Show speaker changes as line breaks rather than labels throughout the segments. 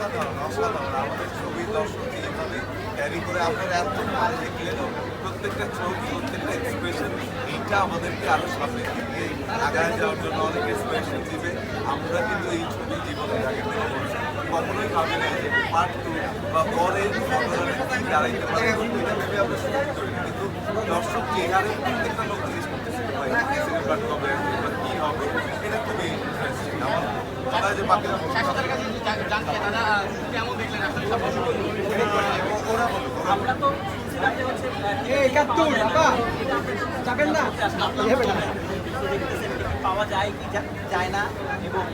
আমাদের ছবি দর্শক এইভাবে ক্যারি করে আপনারা এত ভালো দেখলেন প্রত্যেকটা ছবি, প্রত্যেকটা এক্সপ্রেশন আমাদেরকে আরও সামনে দিকে আগায় যাওয়ার জন্য অনেক ইন্সপিরেশন দিবে আমরা কিন্তু এই ছবি জীবনের আগে। কখনোই ভাবি না যে পার্ট টু বা পরে দাঁড়াইতে পারে এটা ভেবে আমরা শুরু করি কিন্তু দর্শক যে হারে প্রত্যেকটা লোক জিজ্ঞেস করতেছে যে ভাই সিনেমা কবে আসবে বা কি হবে এটা খুবই ইন্টারেস্টিং আমার যে ওরা বলো
আমরা তো শুনছিলাম যে হচ্ছে
এই একাত্তর যাবেন না।
পাওয়া যায় কি যায় না এবং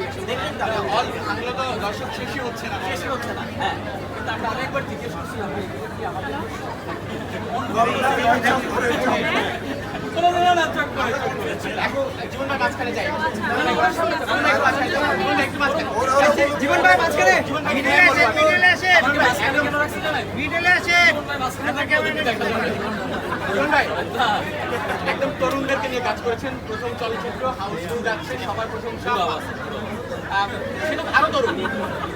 দেখলেন তো আমরা
হল তো দর্শক শেষই হচ্ছে না।
শেষ হচ্ছে না হ্যাঁ। কিন্তু আমরা অনেকবার জিজ্ঞেস করছি আমাদের
জীবন ভাই মাঝখানে যাই। জীবন ভাই মাঝখানে জীবন ভাই মাঝখানে
বলো
জীবন ভাই
মিডিলে আসেন মিডিলে আসেন। মিডিলে আসেন। একদম তরুণদেরকে নিয়ে কাজ করেছেন। প্রথম চলচ্চিত্র হাউসফুল যাচ্ছে সবার প্রশংসা। আহ, সে তো আরও তরুণ।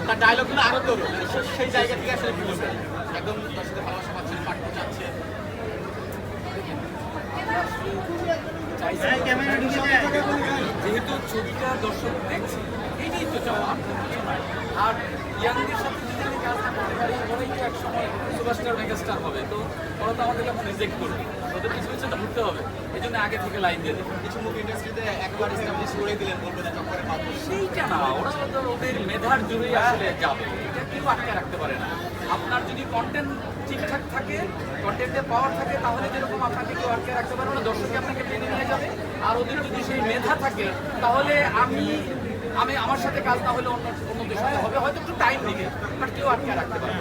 তার ডায়লগগুলো আরও তরুণ। সেই জায়গা থেকে আসলে বলবেন একদম দর্শকদের ভালোবাসা পাচ্ছেন পাঠ্য চাচ্ছে।
যেহেতু ছবিটা দর্শক দেখছে এইটাই তো চাওয়া আর আর ইয়াংদের সাথে যদি আমি কাজটা করতে পারি এক সময় সুপারস্টার মেগাস্টার হবে। তো ওরা তো আমাদেরকে এখন রিজেক্ট করবে। কিছু কিছু তো হবে। এই জন্য আগে থেকে লাইন দিয়ে দেবে
কিছু মুভি ইন্ডাস্ট্রিতে একবার এস্টাবলিশ করে দিলেন বলবেন না চক্করে
সেইটা না ওরা তো ওদের মেধার আসলে যাবে। এটা কেউ আটকে রাখতে পারে না। আপনার যদি কন্টেন্ট ঠিকঠাক থাকে কন্টেন্টে পাওয়ার থাকে তাহলে যেরকম আপনাকে কেউ আটকে রাখতে পারবে না দর্শককে আপনাকে টেনে নিয়ে যাবে। আর ওদের যদি সেই মেধা থাকে তাহলে আমি আমি আমার সাথে কাজ না হলে অন্য অন্যদের সাথে হবে হয়তো একটু টাইম নিবে বাট কেউ আটকে রাখতে পারবে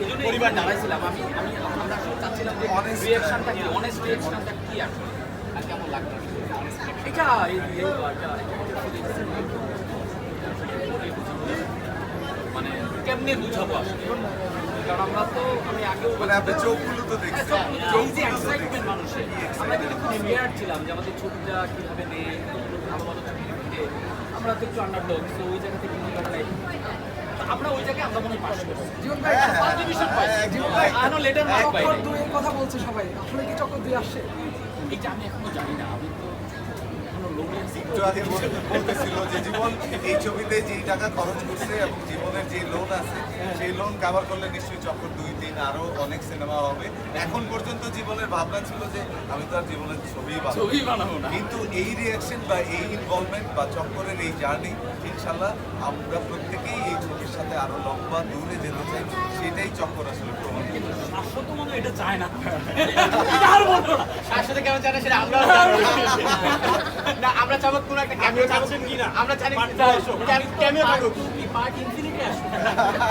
এই জন্য পরিবার দাঁড়াইছিলাম আমি আমি আমরা আসলে চাচ্ছিলাম যে রিয়াকশনটা কি অনেস্ট রিয়াকশনটা কি আসলে
আর কেমন
এটা মানে কেমনে বুঝাবো আসলে? কারণ আমরা তো আমি আগেও
মানে আপনি চোখগুলো তো দেখছেন।
এই যে এক্সাইটমেন্ট মানুষের আমরা কিন্তু খুব স্কেয়ার ছিলাম যে আমাদের ছবিটা কীভাবে নেই ভালো ভালো ছবি আমরা তো একটু আন্ডারডগ তো ওই জায়গা থেকে আমরা নাই? আমরা ওই জায়গায় আমরা মনে হয় করছি।
জীবন ভাই
ফার্স্ট পাইছি
জীবন ভাই
আনো লেটার মার্ক
কথা বলছে সবাই। আসলে কি চক্কর দুই আসছে
এটা আমি এখনও জানি না। আমি তো
বলতেছিল যে জীবন এই ছবিতে যেই টাকা খরচ করছে এবং জীবনের যে লোন আছে সেই লোন কাভার করলে নিশ্চয়ই চক্কর দুই তিন আরও অনেক সিনেমা হবে। এখন পর্যন্ত জীবনের ভাবনা ছিল যে আমি তো আর জীবনের ছবি বানাবো
ছবি বানাবো না।
কিন্তু এই রিয়াকশন বা এই ইনভলভমেন্ট বা চক্করের এই জার্নি ইনশাল্লাহ আমরা প্রত্যেকেই এই ছবির সাথে আরও লম্বা দূরে যেতে চাই। সেটাই চক্কর আসলে প্রমাণ।
শাশ্বত মনে এটা চায় না। এটা আর বলব না।
তার সাথে কেমন জানে সেটা আমরা না আমরা চাবো কোনো একটা ক্যামিও চাচ্ছেন কি না? আমরা জানি ক্যামিও থাকুক।
কি? পার্ট ইনফিনিটি আসবে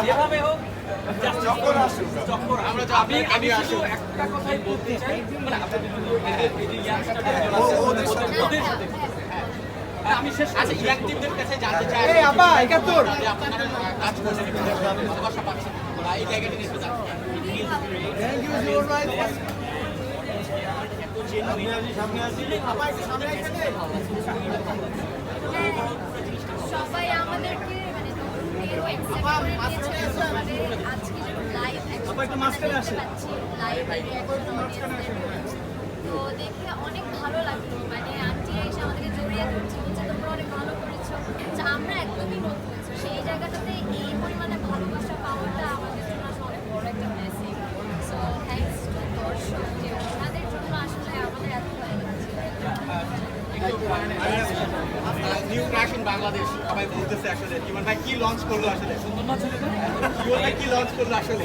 যেভাবে হোক
চক্কর আসুক।
চক্কর
আমরা
আমি একটা কথাই বলতে চাই মানে
ওদের সাথে
শেষ
আচ্ছা ইয়াং কাছে জানতে চাই।
এই আপা
যে আপনারা কাজ করছেন পাচ্ছেন বা এই জায়গাটি নিয়ে
সবাই আমাদেরকে মানে আজকে যেরকম live action দেখতে পাচ্ছি, live reaction audience-দের। তো দেখে অনেক ভালো লাগল মানে আন্টি এসে আমাদেরকে জড়িয়ে ধরছে বলছে তোমরা অনেক ভালো করেছ যে আমরা একদমই নতুন তো সেই জায়গাটাতে এই পরিমাণে ভালোবাসা পাওয়াটা আমাদের জন্য আসলে অনেক বড় একটা মেসেজ সো থ্যাংকস টু দর্শক যে ওনাদের জন্য আসলে আমাদের এত ভালো লাগছে
নিউ ক্রাশ ইন বাংলাদেশ সবাই বলতেছে আসলে। জীবন ভাই কি লঞ্চ করল আসলে? জীবন ভাই কি লঞ্চ করল আসলে?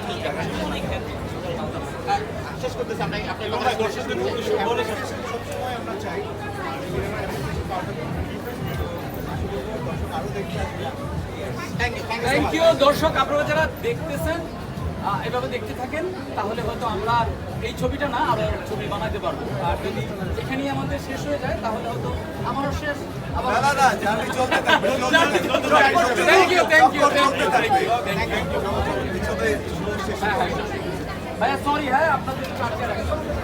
কিন্তু জায়গা
আহ, শেষ করতেছি আমরা দর্শকদের উদ্দেশ্যে বলে শেষ থ্যাংক ইউ
দর্শক আপনারা যারা দেখতেছেন এভাবে দেখতে থাকেন তাহলে হয়তো আমরা এই ছবিটা না আরও ছবি বানাতে পারব। আর যদি এখানেই আমাদের শেষ হয়ে যায় তাহলে হয়তো আমারও শেষ ভাইয়া সরি হ্যাঁ আপনাদের রাখছি